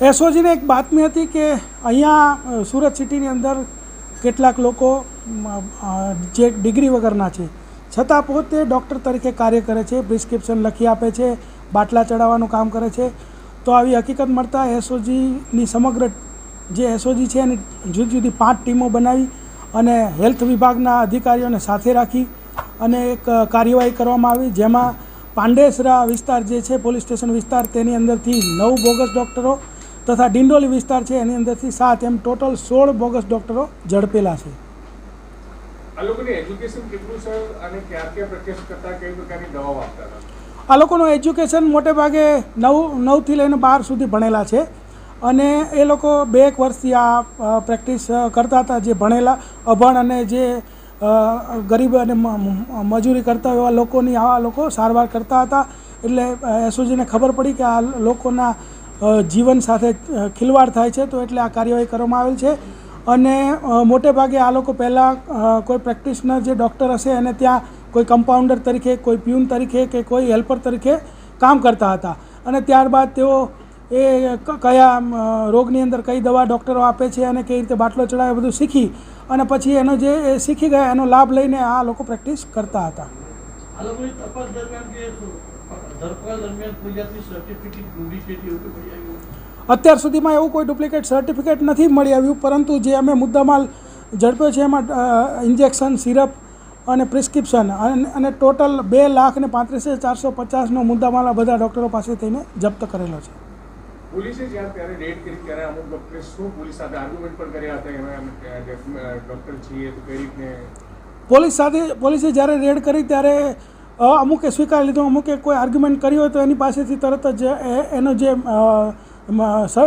એસઓજીને એક બાતમી હતી કે અહીંયા સુરત સિટીની અંદર કેટલાક લોકો જે ડિગ્રી વગરના છે. છતાં પોતે ડૉક્ટર તરીકે કાર્ય કરે છે, પ્રિસ્ક્રિપ્શન લખી આપે છે, બાટલા ચડાવવાનું કામ કરે છે. તો આવી હકીકત મળતા એસઓજીની સમગ્ર જે એસઓજી છે એની જુદી જુદી પાંચ ટીમો બનાવી અને હેલ્થ વિભાગના અધિકારીઓને સાથે રાખી અને એક કાર્યવાહી કરવામાં આવી. જેમાં પાંડેસરા વિસ્તાર જે છે, પોલીસ સ્ટેશન વિસ્તાર, તેની અંદરથી નવ બોગસ ડૉક્ટરો તથા ડિંડોલી વિસ્તાર છે એની અંદરથી સાત એમ ટોટલ સોળ બોગસ ડૉક્ટરો ઝડપેલા છે. આ લોકોની એજ્યુકેશન મોટે ભાગે નવ નવથી લઈને બાર સુધી ભણેલા છે. અને એ લોકો બે એક વર્ષથી આ પ્રેક્ટિસ કરતા હતા જે ભણેલા અભણ અને જે ગરીબ અને મજૂરી કરતા હોય એવા લોકોની આવા લોકો સારવાર કરતા હતા. એટલે એસઓજીને ખબર પડી કે આ લોકોના જીવન સાથે ખિલવાડ થાય છે, તો એટલે આ કાર્યવાહી કરવામાં આવેલ છે. અને મોટે ભાગે આ લોકો પહેલાં કોઈ પ્રેક્ટિશનર જે ડૉક્ટર હશે, એને ત્યાં કોઈ કમ્પાઉન્ડર તરીકે, કોઈ પ્યુન તરીકે કે કોઈ હેલ્પર તરીકે કામ કરતા હતા. અને ત્યારબાદ તેઓ એ કયા રોગની અંદર કઈ દવા ડૉક્ટરો આપે છે અને કઈ રીતે બાટલો ચડાવે બધું શીખી અને પછી એનો જે, એ શીખી ગયા, એનો લાભ લઈને આ લોકો પ્રેક્ટિસ કરતા હતા. અત્યાર સુધીમાં એવું કોઈ ડુપ્લિકેટ સર્ટિફિકેટ નથી મળી આવ્યું પરંતુ જે અમે મુદ્દામાલ ઝડપ્યો છે એમાં ઇન્જેક્શન સિરપ અને પ્રિસ્ક્રિપ્શન અને અને ટોટલ બે લાખ ને પાંત્રીસ હજાર ચારસો પચાસનો મુદ્દામાલ આ બધા ડૉક્ટરો પાસે થઈને જપ્ત કરેલો છે. પોલીસે જ્યારે ત્યારે રેડ કરી ત્યારે અમુક ડોક્ટરે શું પોલીસ સાથે આર્ગ્યુમેન્ટ પણ કર્યા હતા એમાં ડોક્ટર છીએ તો કઈ રીતને? પોલીસ સાથે પોલીસે જ્યારે રેડ કરી ત્યારે અમુકે સ્વીકાર લીધું અમુકે કોઈ આર્ગ્યુમેન્ટ કર્યું હોય તો એની પાસેથી તરત જ એ- એનો જે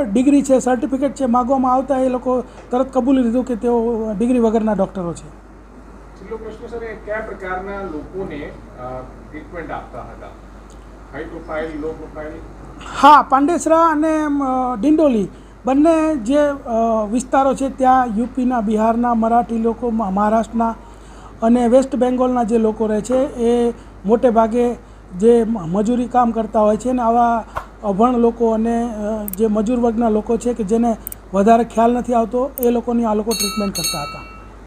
ડિગ્રી છે સર્ટિફિકેટ છે માગવામાં આવતા એ લોકો તરત કબૂલી લીધું કે તેઓ ડિગ્રી વગરના ડૉક્ટરો છે. છેલ્લો પ્રશ્ન સર કયા પ્રકારના લોકોને ટ્રીટમેન્ટ આપતા હતા? હાઈ પ્રોફાઇલ લો પ્રોફાઇલ હા પાંડેસરા અને ડિંડોલી બંને જે વિસ્તારો છે ત્યાં યુપીના બિહારના મરાઠી લોકો મહારાષ્ટ્રના અને વેસ્ટ બેંગોલના જે લોકો રહે છે એ મોટે ભાગે જે મજૂરી કામ કરતા હોય છે ને આવા અભણ લોકો અને જે મજૂર વર્ગના લોકો છે કે જેને વધારે ખ્યાલ નથી આવતો, એ લોકોની આ લોકો ટ્રીટમેન્ટ કરતા હતા.